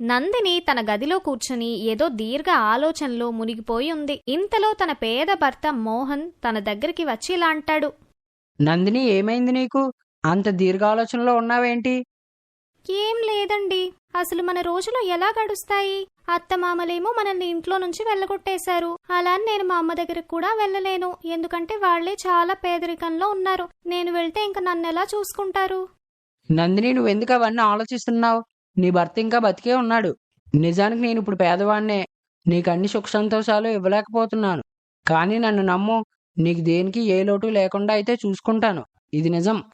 నందిని తన గదిలో కూర్చుని ఏదో దీర్ఘ ఆలోచనలో మునిగిపోయి ఉంది. ఇంతలో తన పేద భర్త మోహన్ తన దగ్గరికి వచ్చి ఇలా అంటాడు. నందిని ఏమైంది నీకు? అంత దీర్ఘాలోచనలో ఉన్నావేంటి? ఏం లేదండి. అసలు మన రోజులు ఎలా గడుస్తాయి? అత్తమామలేమో మనల్ని ఇంట్లో నుంచి వెళ్ళగొట్టేశారు. అలా నేను మా అమ్మ దగ్గరికి కూడా వెళ్ళలేను. ఎందుకంటే వాళ్ళే చాలా పేదరికంలో ఉన్నారు. నేను వెళ్తే ఇంక నన్ను ఎలా చూసుకుంటారు? నందిని నువ్వెందుకు అవన్నీ ఆలోచిస్తున్నావు? నీ భర్త ఇంకా బతికే ఉన్నాడు. నిజానికి నేను ఇప్పుడు పేదవాణ్ణే. నీకు అన్ని సుఖ సంతోషాలు ఇవ్వలేకపోతున్నాను. కానీ నన్ను నమ్ము. నీకు దేనికి ఏ లోటు లేకుండా అయితే చూసుకుంటాను. ఇది నిజం.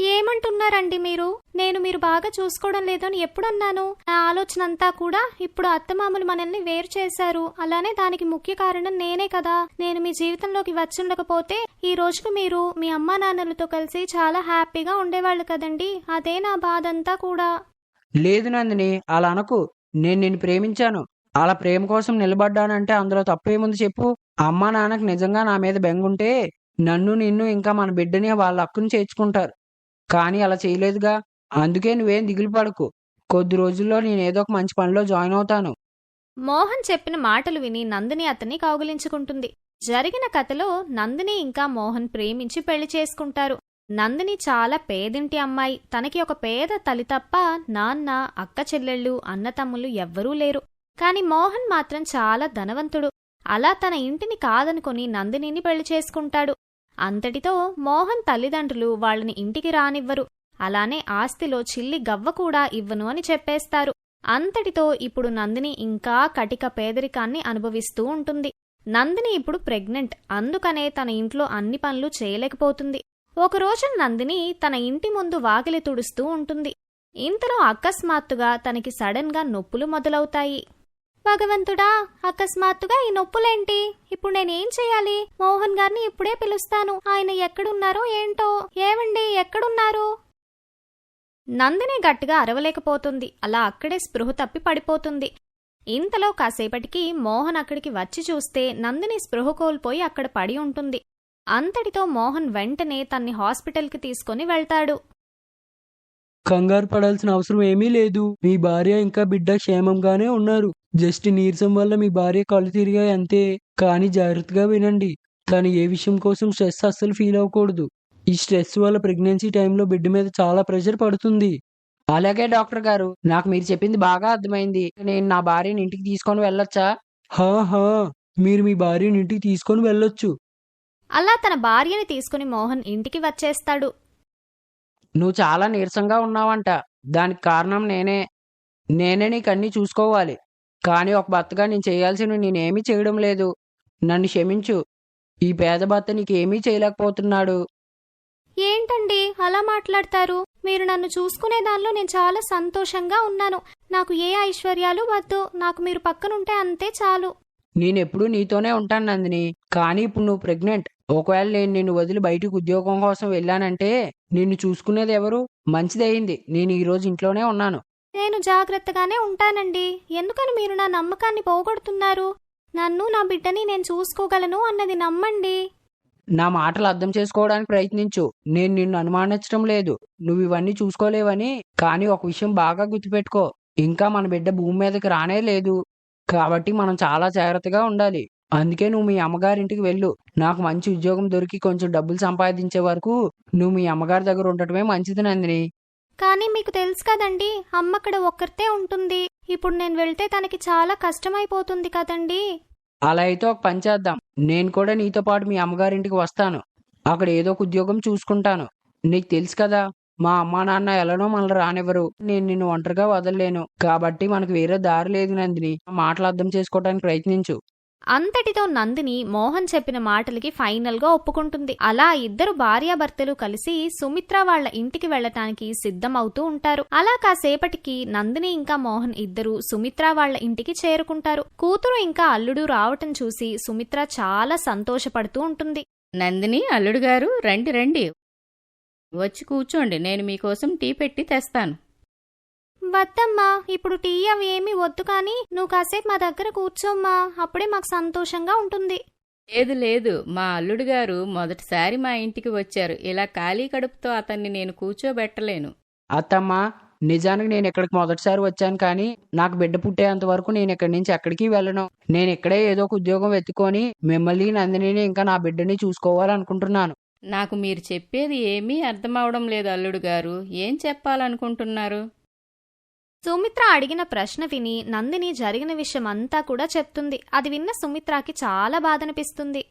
ఏమంటున్నారండి మీరు? నేను మీరు బాగా చూసుకోవడం లేదని ఎప్పుడన్నాను? నా ఆలోచన అంతా కూడా ఇప్పుడు అత్తమామలు మనల్ని వేరు చేశారు. అలానే దానికి ముఖ్య కారణం నేనే కదా. నేను మీ జీవితంలోకి వచ్చుండకపోతే ఈ రోజుకు మీరు మీ అమ్మా నాన్నలతో కలిసి చాలా హ్యాపీగా ఉండేవాళ్ళు కదండి. అదే నా బాధ అంతా కూడా. లేదు నందిని అలా అనకు. నేను నిన్ను ప్రేమించాను. అలా ప్రేమ కోసం నిలబడ్డానంటే అందులో తప్పేముంది చెప్పు. అమ్మా నాన్నకు నిజంగా నా మీద బెంగుంటే నన్ను నిన్ను ఇంకా మన బిడ్డని వాళ్ళ హక్కును చేర్చుకుంటారు. కానీ అలా చేయలేదుగా. అందుకే నువ్వేం దిగులు పడకు. కొద్ది రోజుల్లో నేను ఏదో ఒక మంచి పనిలో జాయిన్ అవుతాను. మోహన్ చెప్పిన మాటలు విని నందిని అతన్ని కౌగిలించుకుంటుంది. జరిగిన కథలో నందిని ఇంకా మోహన్ ప్రేమించి పెళ్ళి చేసుకుంటారు. నందిని చాలా పేదింటి అమ్మాయి. తనకి ఒక పేద తల్లి తప్ప నాన్న అక్క చెల్లెళ్ళు అన్నతమ్ముళ్ళు ఎవ్వరూ లేరు. కాని మోహన్ మాత్రం చాలా ధనవంతుడు. అలా తన ఇంటిని కాదనుకుని నందినిని పెళ్ళి చేసుకుంటాడు. అంతటితో మోహన్ తల్లిదండ్రులు వాళ్ళని ఇంటికి రానివ్వరు. అలానే ఆస్తిలో చిల్లి గవ్వ కూడా ఇవ్వను అని చెప్పేస్తారు. అంతటితో ఇప్పుడు నందిని ఇంకా కటిక పేదరికాన్ని అనుభవిస్తూ ఉంటుంది. నందిని ఇప్పుడు ప్రెగ్నెంట్. అందుకనే తన ఇంట్లో అన్ని పనులు చేయలేకపోతుంది. ఒకరోజు నందిని తన ఇంటి ముందు వాకిలి తుడుస్తూ ఉంటుంది. ఇంతలో అకస్మాత్తుగా తనకి సడన్గా నొప్పులు మొదలవుతాయి. భగవంతుడా అకస్మాత్తుగా ఈ నొప్పులేంటి? ఇప్పుడు నేనేం చేయాలి? మోహన్ గారిని ఇప్పుడే పిలుస్తాను. ఆయన ఎక్కడున్నారో ఏంటో? ఏమండి ఎక్కడున్నారు? నందిని గట్టిగా అరవలేకపోతుంది. అలా అక్కడే స్పృహ తప్పి పడిపోతుంది. ఇంతలో కాసేపటికి మోహన్ అక్కడికి వచ్చి చూస్తే నందిని స్పృహ కోల్పోయి అక్కడ పడి ఉంటుంది. అంతటితో మోహన్ వెంటనే తన్ని హాస్పిటల్కి తీసుకొని వెళ్తాడు. కంగారు పడాల్సిన అవసరం ఏమీ లేదు. మీ భార్య ఇంకా బిడ్డ క్షేమంగానే ఉన్నారు. జస్ట్ నీరసం వల్ల మీ భార్య కళ్ళు తిరిగాయి అంతే. కానీ జాగ్రత్తగా వినండి. తను ఏ విషయం కోసం స్ట్రెస్ అస్సలు ఫీల్ అవ్వకూడదు. ఈ స్ట్రెస్ వల్ల ప్రెగ్నెన్సీ టైంలో బిడ్డ మీద చాలా ప్రెషర్ పడుతుంది. అలాగే డాక్టర్ గారు నాకు మీరు చెప్పింది బాగా అర్థమైంది. నేను నా భార్యని ఇంటికి తీసుకొని వెళ్ళొచ్చా? హా హా. మీరు మీ భార్యని ఇంటికి తీసుకొని వెళ్ళొచ్చు. అలా తన భార్యని తీసుకుని మోహన్ ఇంటికి వచ్చేస్తాడు. నువ్వు చాలా నీరసంగా ఉన్నావంట. దానికి కారణం నేనే. నేనే నీకు అన్నీ చూసుకోవాలి. కానీ ఒక భర్తగా నేను చేయాల్సినవి నేనేమీ చేయడం లేదు. నన్ను క్షమించు. ఈ పేద భర్త నీకేమీ చేయలేకపోతున్నాడు. ఏంటండి? అలా మాట్లాడతారు? మీరు నన్ను చూసుకునే దానిలో నేను చాలా సంతోషంగా ఉన్నాను. నాకు ఏ ఐశ్వర్యాలు వద్దు. నాకు మీరు పక్కనుంటే అంతే చాలు. నేనెప్పుడూ నీతోనే ఉంటాను నందిని. కానీ ఇప్పుడు నువ్వు ప్రెగ్నెంట్. ఒకవేళ నేను నిన్ను వదిలి బయటికి ఉద్యోగం కోసం వెళ్ళానంటే నిన్ను చూసుకునేది ఎవరు? మంచిదయింది నేను ఈ రోజు ఇంట్లోనే ఉన్నాను. నేను జాగ్రత్తగానే ఉంటానండి. ఎందుకని మీరు నా నమ్మకాన్ని పోగొడుతున్నారు? నన్ను నా బిడ్డని నేను చూసుకోగలను అన్నది నమ్మండి. నా మాటలు అర్థం చేసుకోవడానికి ప్రయత్నించు. నేను నిన్ను అనుమానించడం లేదు. నువ్వు ఇవన్నీ చూసుకోలేవని కానీ ఒక విషయం బాగా గుర్తుపెట్టుకో. ఇంకా మన బిడ్డ భూమి మీదకి రానే లేదు. కాబట్టి మనం చాలా జాగ్రత్తగా ఉండాలి. అందుకే నువ్వు మీ అమ్మగారింటికి వెళ్ళు. నాకు మంచి ఉద్యోగం దొరికి కొంచెం డబ్బులు సంపాదించే వరకు నువ్వు మీ అమ్మగారి దగ్గర ఉండటమే మంచిది నందిని. కానీ మీకు తెలుసు కదండి అమ్మ అక్కడ ఒక్కరితే ఉంటుంది. ఇప్పుడు నేను వెళ్తే తనకి చాలా కష్టమైపోతుంది కదండి. అలా అయితే ఒక పని చేద్దాం. నేను కూడా నీతో పాటు మీ అమ్మగారింటికి వస్తాను. అక్కడ ఏదో ఒక ఉద్యోగం చూసుకుంటాను. నీకు తెలుసు కదా మా అమ్మా నాన్న ఎలానో మనల్ని రానివ్వరు. నేను నిన్ను ఒంటరిగా వదలలేను. కాబట్టి మనకు వేరే దారి లేదు నందిని. మాటలు అర్థం చేసుకోవడానికి ప్రయత్నించు. అంతటితో నందిని మోహన్ చెప్పిన మాటలకి ఫైనల్గా ఒప్పుకుంటుంది. అలా ఇద్దరు భార్యాభర్తలు కలిసి సుమిత్ర వాళ్ళ ఇంటికి వెళ్ళటానికి సిద్ధమవుతూ ఉంటారు. అలా కాసేపటికి నందిని ఇంకా మోహన్ ఇద్దరు సుమిత్ర వాళ్ళ ఇంటికి చేరుకుంటారు. కూతురు ఇంకా అల్లుడు రావటం చూసి సుమిత్ర చాలా సంతోషపడుతూ ఉంటుంది. నందిని అల్లుడు గారు రండి రండి. వచ్చి కూర్చోండి. నేను మీకోసం టీ పెట్టి తెస్తాను. వద్దమ్మా ఇప్పుడు టీ అవి ఏమీ వద్దు కానీ నువ్వు కాసేపు మా దగ్గర కూర్చోమ్మా అప్పుడే మాకు సంతోషంగా ఉంటుంది. లేదు లేదు. మా అల్లుడు గారు మొదటిసారి మా ఇంటికి వచ్చారు. ఇలా ఖాళీ కడుపుతో అతన్ని నేను కూర్చోబెట్టలేను. అత్తమ్మ నిజానికి నేను ఇక్కడికి మొదటిసారి వచ్చాను కానీ నాకు బిడ్డ పుట్టేంత వరకు నేను ఇక్కడి నుంచి ఎక్కడికి వెళ్ళను. నేను ఇక్కడే ఏదో ఒక ఉద్యోగం వెతుకొని మిమ్మల్ని నందినిని ఇంకా నా బిడ్డని చూసుకోవాలనుకుంటున్నాను. నాకు మీరు చెప్పేది ఏమీ అర్థమవడం లేదు అల్లుడు గారు. ఏం చెప్పాలనుకుంటున్నారు? సుమిత్ర అడిగిన ప్రశ్న విని నందిని జరిగిన విషయం అంతా కూడా చెప్తుంది. అది విన్న సుమిత్రకి చాలా బాధనిపిస్తుంది.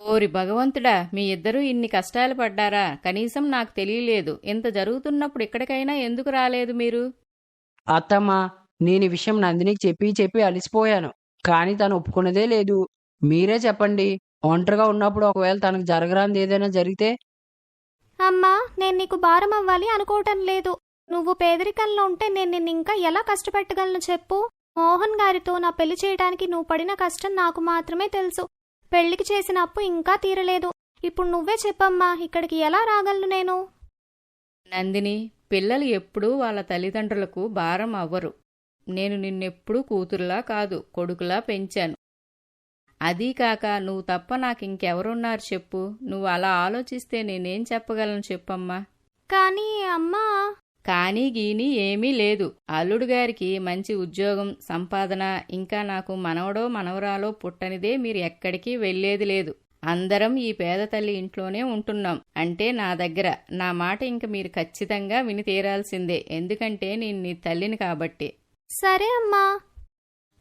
ఓరి భగవంతుడా మీ ఇద్దరూ ఇన్ని కష్టాలు పడ్డారా? కనీసం నాకు తెలియలేదు. ఇంత జరుగుతున్నప్పుడు ఇక్కడికైనా ఎందుకు రాలేదు మీరు? అత్తమ్మ నేను ఈ విషయం నందినికి చెప్పి చెప్పి అలిసిపోయాను. కానీ తను ఒప్పుకున్నదే లేదు. మీరే చెప్పండి. ఒంటరిగా ఉన్నప్పుడు ఒకవేళ తనకు జరగరాంది ఏదైనా జరిగితే? అమ్మా నేను నీకు భారం అవ్వాలి అనుకోవటం లేదు. నువ్వు పేదరికంలో ఉంటే నేను నిన్ను ఇంకా ఎలా కష్టపెట్టగలను చెప్పు? మోహన్ గారితో నా పెళ్ళి చేయడానికి నువ్వు పడిన కష్టం నాకు మాత్రమే తెలుసు. పెళ్ళికి చేసిన అప్పు ఇంకా తీరలేదు. ఇప్పుడు నువ్వే చెప్పమ్మా ఇక్కడికి ఎలా రాగలను నేను? నందిని పిల్లలు ఎప్పుడూ వాళ్ళ తల్లిదండ్రులకు భారం అవ్వరు. నేను నిన్నెప్పుడూ కూతురులా కాదు కొడుకులా పెంచాను. అదీ కాక నువ్వు తప్ప నాకు ఇంకెవరున్నారు చెప్పు. నువ్వు అలా ఆలోచిస్తే నేనేం చెప్పగలను చెప్పమ్మా? కానీ అమ్మా కానీ గీని ఏమీ లేదు. అల్లుడు గారికి మంచి ఉద్యోగం సంపాదన ఇంకా నాకు మనవడో మనవరాలో పుట్టనిదే మీరు ఎక్కడికి వెళ్ళేది లేదు. అందరం ఈ పేద తల్లి ఇంట్లోనే ఉంటున్నాం. అంటే నా దగ్గర. నా మాట ఇంక మీరు ఖచ్చితంగా విని తీరాల్సిందే. ఎందుకంటే నేను నీ తల్లిని కాబట్టి. సరే అమ్మా.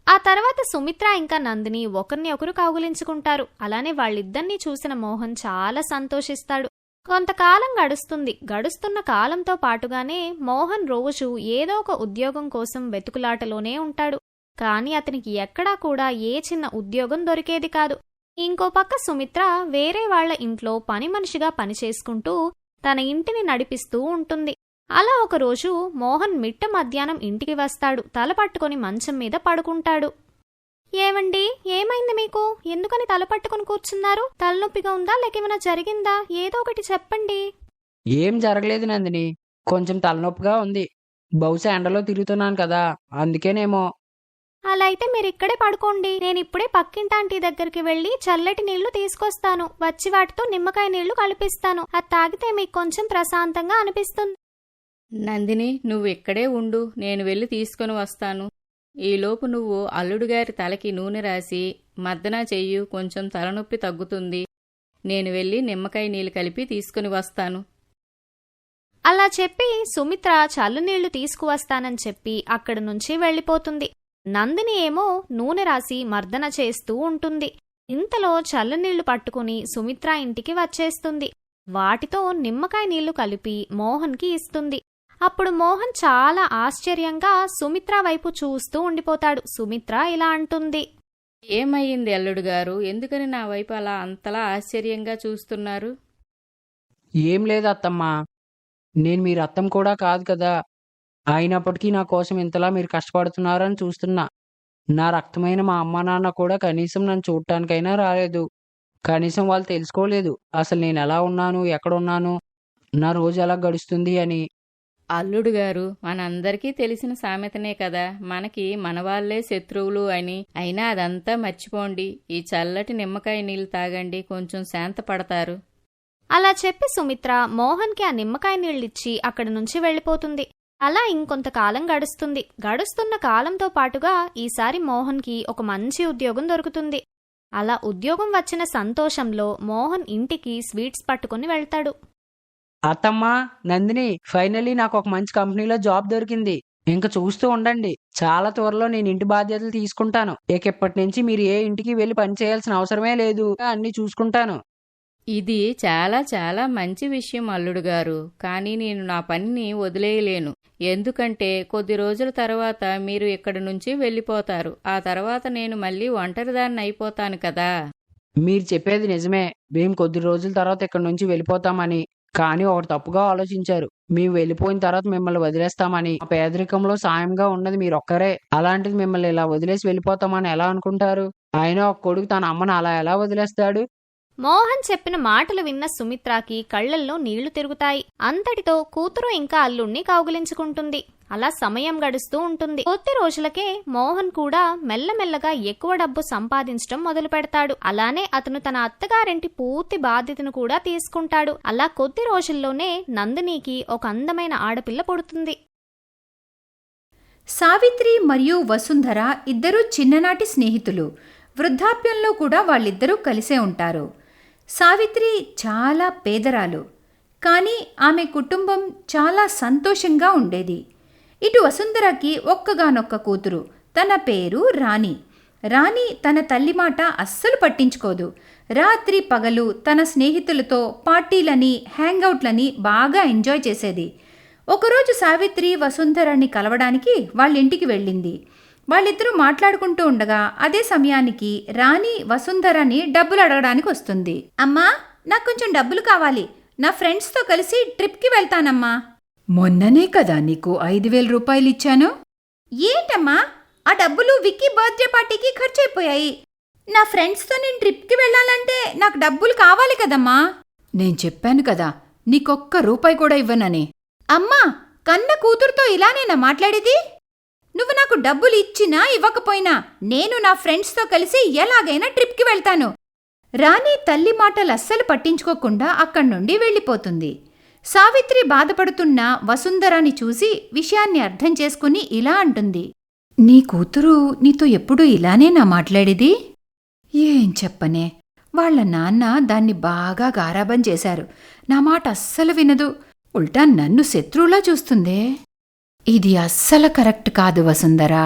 ఆ తర్వాత సుమిత్ర ఇంకా నందిని ఒకరిని ఒకరు కౌగులించుకుంటారు. అలానే వాళ్ళిద్దరినీ చూసిన మోహన్ చాలా సంతోషిస్తాడు. కొంతకాలం గడుస్తుంది. గడుస్తున్న కాలంతో పాటుగానే మోహన్ రోజు ఏదో ఒక ఉద్యోగం కోసం వెతుకులాటలోనే ఉంటాడు. కానీ అతనికి ఎక్కడా కూడా ఏ చిన్న ఉద్యోగం దొరికేది కాదు. ఇంకో పక్క సుమిత్ర వేరే వాళ్ళ ఇంట్లో పని మనిషిగా పనిచేసుకుంటూ తన ఇంటిని నడిపిస్తూ ఉంటుంది. అలా ఒకరోజు మోహన్ మిట్ట మధ్యాహ్నం ఇంటికి వస్తాడు. తల పట్టుకొని మంచం మీద పడుకుంటాడు. ఏమండి ఏమైంది మీకు? ఎందుకని తల పట్టుకొని కూర్చున్నారు? తలనొప్పిగా ఉందా? లేకేమైనా జరిగిందా? ఏదో ఒకటి చెప్పండి. ఏం జరగలేదు నందిని. కొంచెం తలనొప్పిగా ఉంది. బహుశా ఎండలో తిరుగుతున్నాను కదా. అందుకేనేమో. అలా అయితే మీరు ఇక్కడే పడుకోండి. నేను ఇప్పుడే పక్కింటాంటి దగ్గరికి వెళ్ళి చల్లటి నీళ్ళు తీసుకొస్తాను. వచ్చి వాటితో నిమ్మకాయ నీళ్ళు కలిపిస్తాను. అది తాగితే మీకు కొంచెం ప్రశాంతంగా అనిపిస్తుంది. నందిని నువ్వు ఇక్కడే ఉండు. నేను వెళ్ళి తీసుకొని వస్తాను. ఈలోపు నువ్వు అల్లుడుగారి తలకి నూనె రాసి మద్దనా చెయ్యు కొంచెం తలనొప్పి తగ్గుతుంది. నేను వెళ్ళి నిమ్మకాయ నీళ్ళు కలిపి తీసుకుని వస్తాను. అలా చెప్పి సుమిత్ర చల్లునీళ్ళు తీసుకువస్తానని చెప్పి అక్కడి నుంచి వెళ్ళిపోతుంది. నందిని ఏమో నూనె రాసి మర్దన చేస్తూ ఉంటుంది. ఇంతలో చల్లనీళ్ళు పట్టుకుని సుమిత్ర ఇంటికి వచ్చేస్తుంది. వాటితో నిమ్మకాయ నీళ్ళు కలిపి మోహన్కి ఇస్తుంది. అప్పుడు మోహన్ చాలా ఆశ్చర్యంగా సుమిత్ర వైపు చూస్తూ ఉండిపోతాడు. సుమిత్ర ఇలా అంటుంది. ఏమయ్యింది అల్లుడు గారు? ఎందుకని నా వైపు అలా అంతలా ఆశ్చర్యంగా చూస్తున్నారు? ఏం లేదు అత్తమ్మా. నేను మీ రక్తం కూడా కాదు కదా. అయినప్పటికీ నా కోసం ఇంతలా మీరు కష్టపడుతున్నారని చూస్తున్నా. నా రక్తమైన మా అమ్మ నాన్న కూడా కనీసం నన్ను చూడటానికైనా రాలేదు. కనీసం వాళ్ళు తెలుసుకోలేదు. అసలు నేను ఎలా ఉన్నాను? ఎక్కడ ఉన్నాను? నా రోజు ఎలా గడుస్తుంది అని. అల్లుడు గారు మనందరికీ తెలిసిన సామెతనే కదా మనకి మనవాళ్ళే శత్రువులు అని. అయినా అదంతా మర్చిపోండి ఈ చల్లటి నిమ్మకాయ నీళ్ళు తాగండి కొంచెం శాంతపడతారు అలా చెప్పి సుమిత్ర మోహన్కి ఆ నిమ్మకాయ నీళ్ళిచ్చి అక్కడి నుంచి వెళ్ళిపోతుంది. అలా ఇంకొంతకాలం గడుస్తుంది. గడుస్తున్న కాలంతో పాటుగా ఈసారి మోహన్కి ఒక మంచి ఉద్యోగం దొరుకుతుంది. అలా ఉద్యోగం వచ్చిన సంతోషంలో మోహన్ ఇంటికి స్వీట్స్ పట్టుకుని వెళ్తాడు. అత్తమ్మా నందిని ఫైనల్లీ నాకు ఒక మంచి కంపెనీలో జాబ్ దొరికింది. ఇంకా చూస్తూ ఉండండి. చాలా త్వరలో నేను ఇంటి బాధ్యతలు తీసుకుంటాను. ఇక ఇప్పటి నుంచి మీరు ఏ ఇంటికి వెళ్ళి పని చేయాల్సిన అవసరమే లేదు. అన్ని చూసుకుంటాను. ఇది చాలా చాలా మంచి విషయం అల్లుడు గారు. కానీ నేను నా పనిని వదిలేయలేను. ఎందుకంటే కొద్ది రోజుల తర్వాత మీరు ఇక్కడి నుంచి వెళ్ళిపోతారు. ఆ తర్వాత నేను మళ్ళీ ఒంటరిదాన్ని అయిపోతాను కదా. మీరు చెప్పేది నిజమే. మేము కొద్ది రోజుల తర్వాత ఇక్కడ నుంచి వెళ్ళిపోతామని. కానీ ఒకటి తప్పుగా ఆలోచించారు. మేము వెళ్ళిపోయిన తర్వాత మిమ్మల్ని వదిలేస్తామని. ఆ పేదరికంలో సాయంగా ఉన్నది మీరు ఒక్కరే. అలాంటిది మిమ్మల్ని ఇలా వదిలేసి వెళ్ళిపోతామని ఎలా అనుకుంటారు? ఆయన ఒక కొడుకు తన అమ్మను అలా ఎలా వదిలేస్తాడు? మోహన్ చెప్పిన మాటలు విన్న సుమిత్రాకి కళ్ళల్లో నీళ్ళు తిరుగుతాయి. అంతటితో కూతురు ఇంకా అల్లుణ్ణి కౌగులించుకుంటుంది. అలా సమయం గడుస్తూ ఉంటుంది. కొద్ది రోజులకే మోహన్ కూడా మెల్లమెల్లగా ఎక్కువ డబ్బు సంపాదించడం మొదలు పెడతాడు. అలానే అతను తన అత్తగారింటి పూర్తి బాధ్యతను కూడా తీసుకుంటాడు. అలా కొద్ది రోజుల్లోనే నందినికి ఒక అందమైన ఆడపిల్ల పుడుతుంది. సావిత్రి మరియు వసుంధర ఇద్దరూ చిన్ననాటి స్నేహితులు. వృద్ధాప్యంలో కూడా వాళ్ళిద్దరూ కలిసే ఉంటారు. సావిత్రి చాలా పేదరాలు. కానీ ఆమె కుటుంబం చాలా సంతోషంగా ఉండేది. ఇటు వసుంధరకి ఒక్కగానొక్క కూతురు. తన పేరు రాణి. రాణి తన తల్లి మాట అస్సలు పట్టించుకోదు. రాత్రి పగలు తన స్నేహితులతో పార్టీలని హ్యాంగౌట్లని బాగా ఎంజాయ్ చేసేది. ఒకరోజు సావిత్రి వసుంధరని కలవడానికి వాళ్ళ ఇంటికి వెళ్ళింది. వాళ్ళిద్దరూ మాట్లాడుకుంటూ ఉండగా అదే సమయానికి రాణి వసుంధరని డబ్బులు అడగడానికి వస్తుంది. అమ్మా నాకు కొంచెం డబ్బులు కావాలి. నా ఫ్రెండ్స్తో కలిసి ట్రిప్కి వెళ్తానమ్మా. మొన్ననే కదా నీకు ఐదు వేల రూపాయలు ఇచ్చాను? ఏంటమ్మా? ఆ డబ్బులు విక్కీ బర్త్డే పార్టీకి ఖర్చు అయిపోయాయి నా ఫ్రెండ్స్తో నేను ట్రిప్కి వెళ్ళాలంటే నాకు డబ్బులు కావాలి కదమ్మా. నేను చెప్పాను కదా నీకొక్క రూపాయి కూడా ఇవ్వనని. అమ్మా కన్న కూతురుతో ఇలానేనా మాట్లాడేది? నువ్వు నాకు డబ్బులు ఇచ్చినా ఇవ్వకపోయినా నేను నా ఫ్రెండ్స్తో కలిసి ఎలాగైనా ట్రిప్కి వెళ్తాను. రాణి తల్లి మాటలు అస్సలు పట్టించుకోకుండా అక్కడి నుండి వెళ్ళిపోతుంది. సావిత్రి బాధపడుతున్న వసుంధరాని చూసి విషయాన్ని అర్థం చేసుకుని ఇలా అంటుంది. నీ కూతురు నీతో ఎప్పుడూ ఇలానే నా మాట్లాడేది? ఏం చెప్పనే? వాళ్ళ నాన్న దాన్ని బాగా గారాబం చేశారు. నా మాట అస్సలు వినదు. ఉల్టా నన్ను శత్రువులా చూస్తుందే? ఇది అస్సలు కరెక్ట్ కాదు వసుంధరా.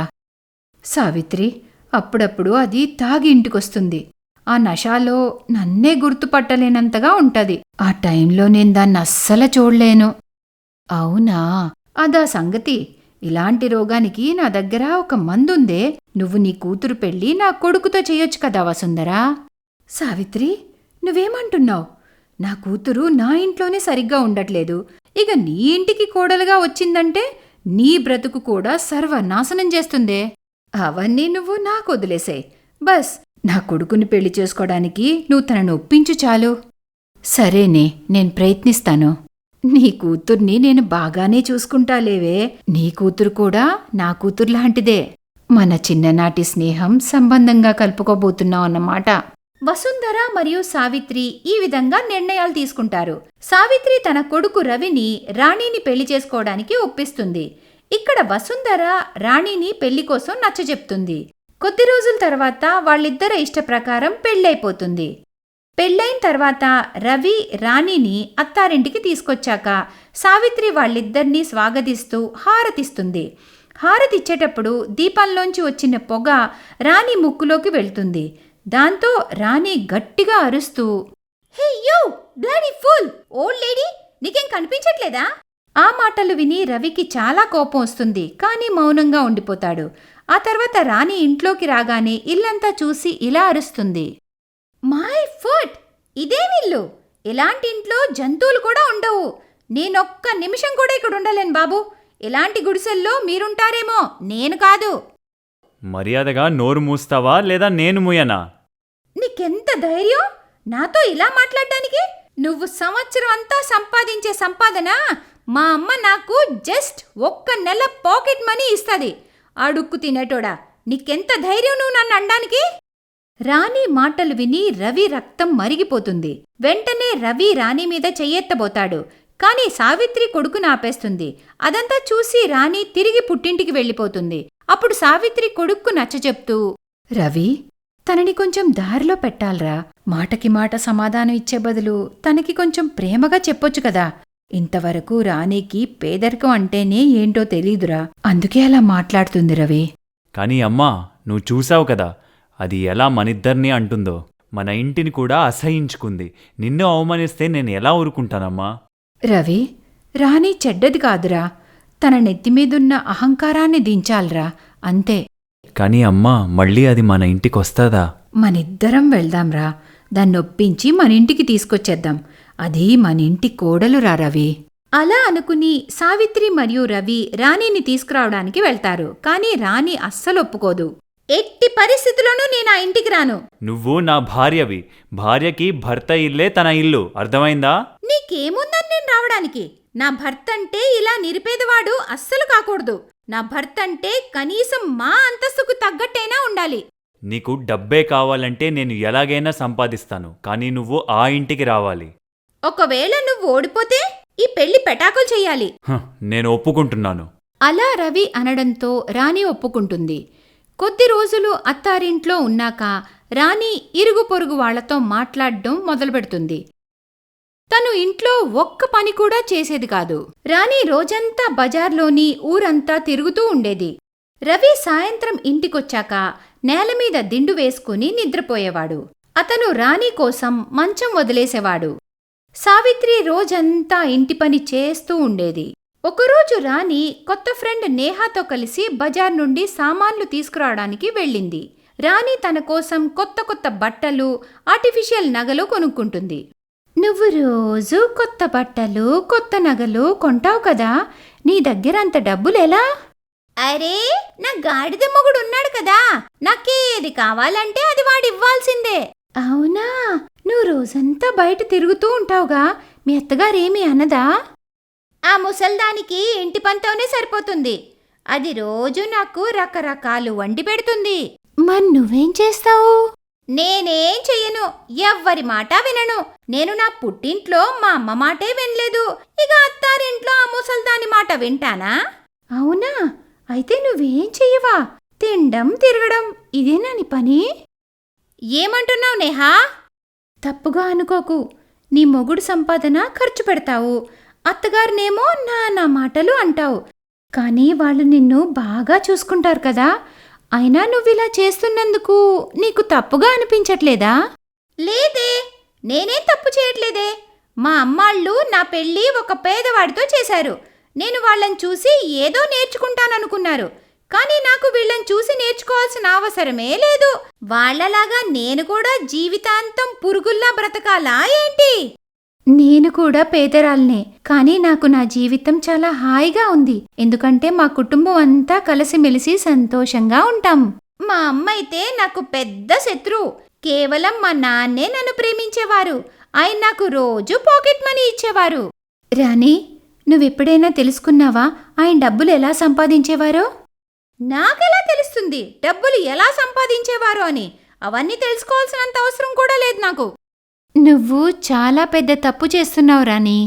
సావిత్రి అప్పుడప్పుడు అది తాగి ఇంటికొస్తుంది. ఆ నషాలో నన్నే గుర్తుపట్టలేనంతగా ఉంటది. ఆ టైంలో నేను దాన్ని అస్సలు చూడలేను. అవునా? అదా సంగతి. ఇలాంటి రోగానికి నా దగ్గర ఒక మందుందే. నువ్వు నీ కూతురు పెళ్ళి నా కొడుకుతో చేయొచ్చు కదా వసుందరా సావిత్రి నువ్వేమంటున్నావు? నా కూతురు నా ఇంట్లోనే సరిగ్గా ఉండట్లేదు. ఇక నీ ఇంటికి కోడలుగా వచ్చిందంటే నీ బ్రతుకు కూడా సర్వనాశనం చేస్తుందే. అవన్నీ నువ్వు నాకు వదిలేసాయి బస్ నా కొడుకుని పెళ్ళి చేసుకోవడానికి నువ్వు తనను ఒప్పించు చాలు. సరేనే నేను ప్రయత్నిస్తాను. నీ కూతుర్ని నేను బాగానే చూసుకుంటాలేవే. నీ కూతురు కూడా నా కూతురు లాంటిదే. మన చిన్ననాటి స్నేహం సంబంధంగా కలుపుకోబోతున్నావు అన్నమాట. వసుంధర మరియు సావిత్రి ఈ విధంగా నిర్ణయాలు తీసుకుంటారు. సావిత్రి తన కొడుకు రవిని రాణిని పెళ్ళి చేసుకోవడానికి ఒప్పిస్తుంది. ఇక్కడ వసుంధర రాణిని పెళ్ళి కోసం నచ్చజెప్తుంది. కొద్ది రోజుల తర్వాత వాళ్ళిద్దరి ఇష్ట ప్రకారం పెళ్ళైపోతుంది. పెళ్ళైన తర్వాత రవి రాణిని అత్తారింటికి తీసుకొచ్చాక సావిత్రి వాళ్ళిద్దరినీ స్వాగతిస్తూ హారతిస్తుంది. హారతిచ్చేటప్పుడు దీపంలోంచి వచ్చిన పొగ రాణి ముక్కులోకి వెళ్తుంది. దాంతో రాణి గట్టిగా అరుస్తూ hey you bloody fool! Old lady నీకేం కనిపించట్లేదా? ఆ మాటలు విని రవికి చాలా కోపం వస్తుంది కానీ మౌనంగా ఉండిపోతాడు. ఆ తర్వాత రాణి ఇంట్లోకి రాగానే ఇల్లంతా చూసి ఇలా అరుస్తుంది. My foot! ఇదేమిల్లు ఇలాంటి ఇంట్లో జంతువులు కూడా ఉండవు. నేనొక్క నిమిషం కూడా ఇక్కడ ఉండలేను బాబు. ఇలాంటి గుడిసెల్లో మీరుంటారేమో నేను కాదు. మర్యాదగా నోరు మూస్తావా లేదా నేను మూయనా? నీకెంత ధైర్యం? నాతో ఇలా మాట్లాడడానికి? నువ్వు సంవత్సరం అంతా సంపాదించే సంపాదన మా అమ్మ నాకు జస్ట్ ఒక్క నెల పాకెట్ మనీ ఇస్తుంది. అడుక్కు తినేటోడా నీకెంత ధైర్యం నువ్వు నన్ను అనడానికి? రాణి మాటలు విని రవి రక్తం మరిగిపోతుంది. వెంటనే రవి రాణి మీద చెయ్యెత్తబోతాడు. కానీ సావిత్రి కొడుకును ఆపేస్తుంది. అదంతా చూసి రాణి తిరిగి పుట్టింటికి వెళ్ళిపోతుంది. అప్పుడు సావిత్రి కొడుక్కు నచ్చచెప్తూ రవి తనని కొంచెం దారిలో పెట్టాలరా. మాటకి మాట సమాధానం ఇచ్చే బదులు తనకి కొంచెం ప్రేమగా చెప్పొచ్చు కదా. ఇంతవరకు రాణికి పేదరికం అంటేనే ఏంటో తెలీదురా. అందుకే అలా మాట్లాడుతుంది రవి. కానీ అమ్మా నువ్వు చూసావు కదా అది ఎలా మనిద్దరినీ అంటుందో. మన ఇంటిని కూడా అసహించుకుంది. నిన్ను అవమానిస్తే నేను ఎలా ఊరుకుంటానమ్మా? రవి రాణి చెడ్డది కాదురా. తన నెత్తిమీదున్న అహంకారాన్ని దించాలరా. అంతే. కానీ అమ్మా మళ్ళీ అది మన ఇంటికి వస్తుందా మనిద్దరం వెళ్దాంరా దాన్ని ఒప్పించి మన ఇంటికి తీసుకొచ్చేద్దాం. అది మన ఇంటి కోడలు రా రవి. అలా అనుకుని సావిత్రి మరియు రవి రాణిని తీసుకురావడానికి వెళ్తారు. కానీ రాణి అస్సలు ఒప్పుకోదు. ఎట్టి పరిస్థితుల్లోనూ నేను ఆ ఇంటికి రాను. నువ్వు నా భార్యవి. భార్యకి భర్త ఇల్లే తన ఇల్లు. అర్థమైందా? నీకేముందని నేను రావడానికి? నా భర్త అంటే ఇలా నిరుపేదవాడు అస్సలు కాకూడదు. నా భర్త అంటే కనీసం మా అంతస్తుకు తగ్గట్టైనా ఉండాలి. నీకు డబ్బే కావాలంటే నేను ఎలాగైనా సంపాదిస్తాను కానీ నువ్వు ఆ ఇంటికి రావాలి. ఒకవేళ నువ్వు ఓడిపోతే ఈ పెళ్ళి పెటాకులు చెయ్యాలి హ, నేను ఒప్పుకుంటున్నాను. అలా రవి అనడంతో రాణి ఒప్పుకుంటుంది. కొద్ది రోజులు అత్తారింట్లో ఉన్నాక రాణి ఇరుగు పొరుగు వాళ్ళతో మాట్లాడడం మొదలుపెడుతుంది. తను ఇంట్లో ఒక్క పని కూడా చేసేది కాదు. రాణి రోజంతా బజార్లోని ఊరంతా తిరుగుతూ ఉండేది. రవి సాయంత్రం ఇంటికొచ్చాక నేలమీద దిండు వేసుకుని నిద్రపోయేవాడు. అతను రాణి కోసం మంచం వదిలేసేవాడు. సావిత్రి రోజంతా ఇంటి పని చేస్తూ ఉండేది. ఒకరోజు రాణి కొత్త ఫ్రెండ్ నేహాతో కలిసి బజార్ నుండి సామాన్లు తీసుకురావడానికి వెళ్ళింది. రాణి తన కోసం కొత్త కొత్త బట్టలు ఆర్టిఫిషియల్ నగలు కొనుక్కుంటుంది. నువ్వు రోజు కొత్త బట్టలు కొత్త నగలు కొంటావు కదా? నీ దగ్గర అంత డబ్బులెలా అరే నా గాడిద మొగుడు ఉన్నాడు కదా. నాకేది కావాలంటే అది వాడు ఇవ్వాల్సిందే అవునా? నువ్వు రోజంతా బయట తిరుగుతూ ఉంటావుగా. మీ అత్తగారేమీ అనదా? ఆ ముసల్దానికి ఇంటి పనితోనే సరిపోతుంది. అది రోజు నాకు రకరకాలు వండి పెడుతుంది. మరి నువ్వేం చేస్తావు? నేనేం చెయ్యను? ఎవ్వరి మాట వినను. నేను నా పుట్టింట్లో మా అమ్మ మాటే వినలేదు. ఇక అత్తారింట్లో ఆ ముసల్దాని మాట వింటానా? అవునా? అయితే నువ్వేం చెయ్యవా? తినడం తిరగడం ఇదేనా నీ పని? ఏమంటున్నావు నేహా? తప్పుగా అనుకోకు. నీ మొగుడు సంపాదన ఖర్చు పెడతావు. అత్తగారినేమో నా మాటలు అంటావు. కానీ వాళ్ళు నిన్ను బాగా చూసుకుంటారు కదా. అయినా నువ్విలా చేస్తున్నందుకు నీకు తప్పుగా అనిపించట్లేదా? లేదే నేనేం తప్పు చేయట్లేదే. మా అమ్మాళ్ళు నా పెళ్ళి ఒక పేదవాడితో చేశారు. నేను వాళ్ళని చూసి ఏదో నేర్చుకుంటాననుకున్నారు. కానీ నాకు వీళ్ళని చూసి నేర్చుకోవాల్సిన అవసరమే లేదు. వాళ్ళలాగా నేను కూడా జీవితాంతం పురుగుల్లా బ్రతకాలా ఏంటి? నేను కూడా పేదరాల్నే కానీ నాకు నా జీవితం చాలా హాయిగా ఉంది. ఎందుకంటే మా కుటుంబం అంతా కలిసిమెలిసి సంతోషంగా ఉంటాం. మా అమ్మ అయితే నాకు పెద్ద శత్రువు కేవలం మా నాన్నే నన్ను ప్రేమించేవారు. ఆయన నాకు రోజు పాకెట్ మనీ ఇచ్చేవారు. రాణి నువ్వెప్పుడైనా తెలుసుకున్నావా ఆయన డబ్బులు ఎలా సంపాదించేవారో? నాకెలా తెలుస్తుంది? డబ్బులు ఎలా సంపాదించేవారో అని. అవన్నీ తెలుసుకోవాల్సినంత అవసరం కూడా లేదు నాకు. నువ్వు చాలా పెద్ద తప్పు చేస్తున్నావు రాణి.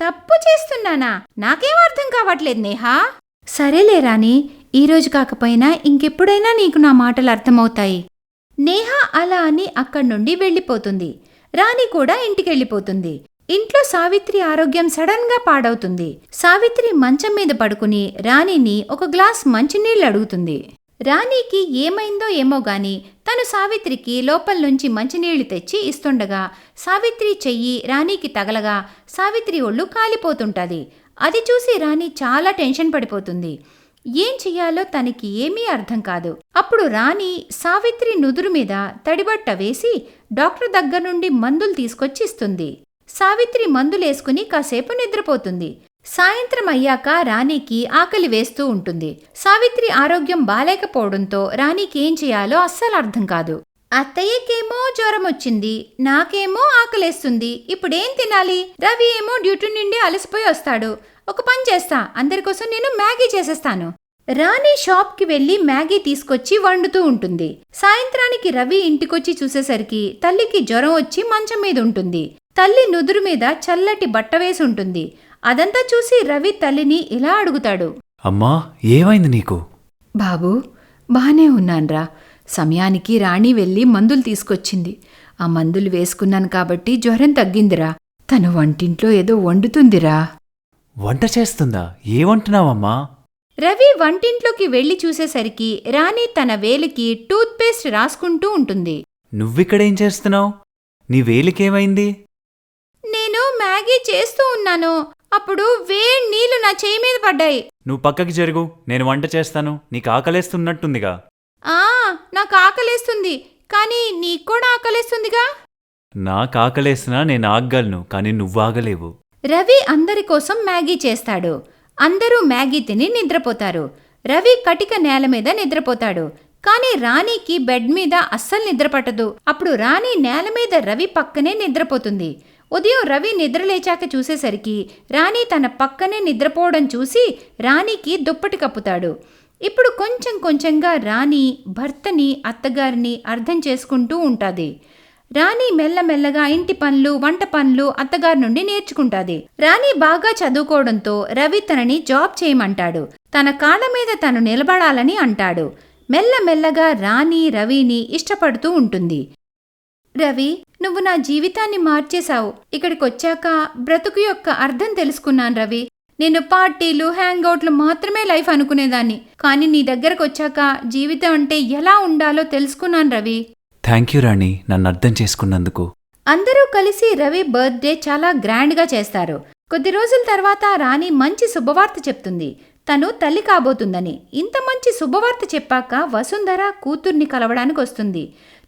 తప్పు చేస్తున్నానా? నాకేం అర్థం కావట్లేదు నేహా. సరేలే రాణి ఈరోజు కాకపోయినా ఇంకెప్పుడైనా నీకు నా మాటలు అర్థమవుతాయి. నేహా అలా అని అక్కడి నుండి వెళ్ళిపోతుంది. రాణి కూడా ఇంటికెళ్ళిపోతుంది. ఇంట్లో సావిత్రి ఆరోగ్యం సడన్గా పాడవుతుంది. సావిత్రి మంచం మీద పడుకుని రాణిని ఒక గ్లాస్ మంచినీళ్ళు అడుగుతుంది. రాణికి ఏమైందో ఏమో గాని తను సావిత్రికి లోపల నుంచి మంచినీళ్ళు తెచ్చి ఇస్తుండగా సావిత్రి చెయ్యి రాణికి తగలగా సావిత్రి ఒళ్ళు కాలిపోతుంటది. అది చూసి రాణి చాలా టెన్షన్ పడిపోతుంది. ఏం చెయ్యాలో తనకి ఏమీ అర్థం కాదు. అప్పుడు రాణి సావిత్రి నుదురు మీద తడిబట్ట వేసి డాక్టర్ దగ్గర నుండి మందులు తీసుకొచ్చి ఇస్తుంది. సావిత్రి మందులేసుకుని కాసేపు నిద్రపోతుంది. సాయంత్రం అయ్యాక రాణికి ఆకలి వేస్తూ ఉంటుంది. సావిత్రి ఆరోగ్యం బాలేకపోవడంతో రాణికి ఏం చేయాలో అస్సలు అర్థం కాదు. అత్తయ్యకేమో జ్వరం వచ్చింది నాకేమో ఆకలేస్తుంది ఇప్పుడేం తినాలి? రవి ఏమో డ్యూటీ నుండి అలసిపోయి వస్తాడు. ఒక పని చేస్తా అందరికోసం నేను మ్యాగీ చేసేస్తాను. రాణి షాప్కి వెళ్ళి మ్యాగీ తీసుకొచ్చి వండుతూ ఉంటుంది. సాయంత్రానికి రవి ఇంటికొచ్చి చూసేసరికి తల్లికి జ్వరం వచ్చి మంచం మీద ఉంటుంది. తల్లి నుదురు మీద చల్లటి బట్ట వేసి ఉంటుంది అదంతా చూసి రవి తల్లిని ఇలా అడుగుతాడు. అమ్మా ఏమైంది నీకు? బాబూ బానే ఉన్నాన్రా. సమయానికి రాణి వెళ్ళి మందులు తీసుకొచ్చింది. ఆ మందులు వేసుకున్నాను కాబట్టి జ్వరం తగ్గిందిరా. తను వంటింట్లో ఏదో వండుతుందిరా. వంట చేస్తుందా? ఏమంటున్నావమ్మా? రవి వంటింట్లోకి వెళ్ళి చూసేసరికి రాణి తన వేలికి టూత్ పేస్ట్ రాసుకుంటూ ఉంటుంది. నువ్విక్కడేం చేస్తున్నావు? నీ వేలికేమైంది? నేను మ్యాగీ చేస్తూ ఉన్నాను. అప్పుడు వేడి నీళ్ళు నా చేయి మీద పడ్డాయి. నువ్వు పక్కకి జరుగు నేను వంట చేస్తాను నీకు ఆకలేస్తున్నట్టుందిగా. ఆ నాకు ఆకలేస్తుంది కానీ నీకు కూడా ఆకలేస్తుందిగా? నాకు ఆకలేసినా నేను ఆగగలను కానీ నువ్వు ఆగలేవు. రవి అందరి కోసం మ్యాగీ చేస్తాడు. అందరూ మ్యాగీ తిని నిద్రపోతారు. రవి కటిక నేల మీద నిద్రపోతాడు. కానీ రాణికి బెడ్ మీద అస్సలు నిద్ర పట్టదు. అప్పుడు రాణి నేల మీద రవి పక్కనే నిద్రపోతుంది. ఉదయం రవి నిద్రలేచాక చూసేసరికి రాణి తన పక్కనే నిద్రపోవడం చూసి రాణికి దుప్పటి కప్పుతాడు. ఇప్పుడు కొంచెం కొంచెంగా రాణి భర్తని అత్తగారిని అర్థం చేసుకుంటూ ఉంటుంది. రాణి మెల్లమెల్లగా ఇంటి పనులు వంట పనులు అత్తగారి నుండి నేర్చుకుంటాది. రాణి బాగా చదువుకోవడంతో రవి తనని జాబ్ చేయమంటాడు. తన కాళ్ళ మీద తను నిలబడాలని అంటాడు. మెల్లమెల్లగా రాణి రవిని ఇష్టపడుతూ ఉంటుంది. రవి నువ్వు నా జీవితాన్ని మార్చేశావు. ఇక్కడికొచ్చాక బ్రతుకు యొక్క అర్థం తెలుసుకున్నాను రవి. నేను పార్టీలు హ్యాంగౌట్లు మాత్రమే లైఫ్ అనుకునేదాన్ని. కానీ నీ దగ్గరకు వచ్చాక జీవితం అంటే ఎలా ఉండాలో తెలుసుకున్నాను రవి. థ్యాంక్ యూ రాణి నన్ను అర్థం చేసుకున్నందుకు. అందరూ కలిసి రవి బర్త్డే చాలా గ్రాండ్గా చేస్తారు. కొద్ది రోజుల తర్వాత రాణి మంచి శుభవార్త చెప్తుంది. తను తల్లి కాబోతుందని. ఇంత మంచి శుభవార్త చెప్పాక వసుంధర కూతుర్ని కలవడానికి వస్తుంది.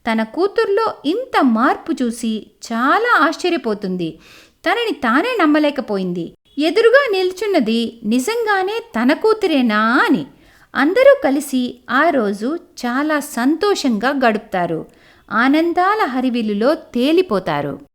తన కూతుర్లో ఇంత మార్పు చూసి చాలా ఆశ్చర్యపోతుంది. తనని తానే నమ్మలేకపోయింది. ఎదురుగా నిల్చున్నది నిజంగానే తన కూతురేనా అని. అందరూ కలిసి ఆ రోజు చాలా సంతోషంగా గడుపుతారు. ఆనందాల హరివిలులో తేలిపోతారు.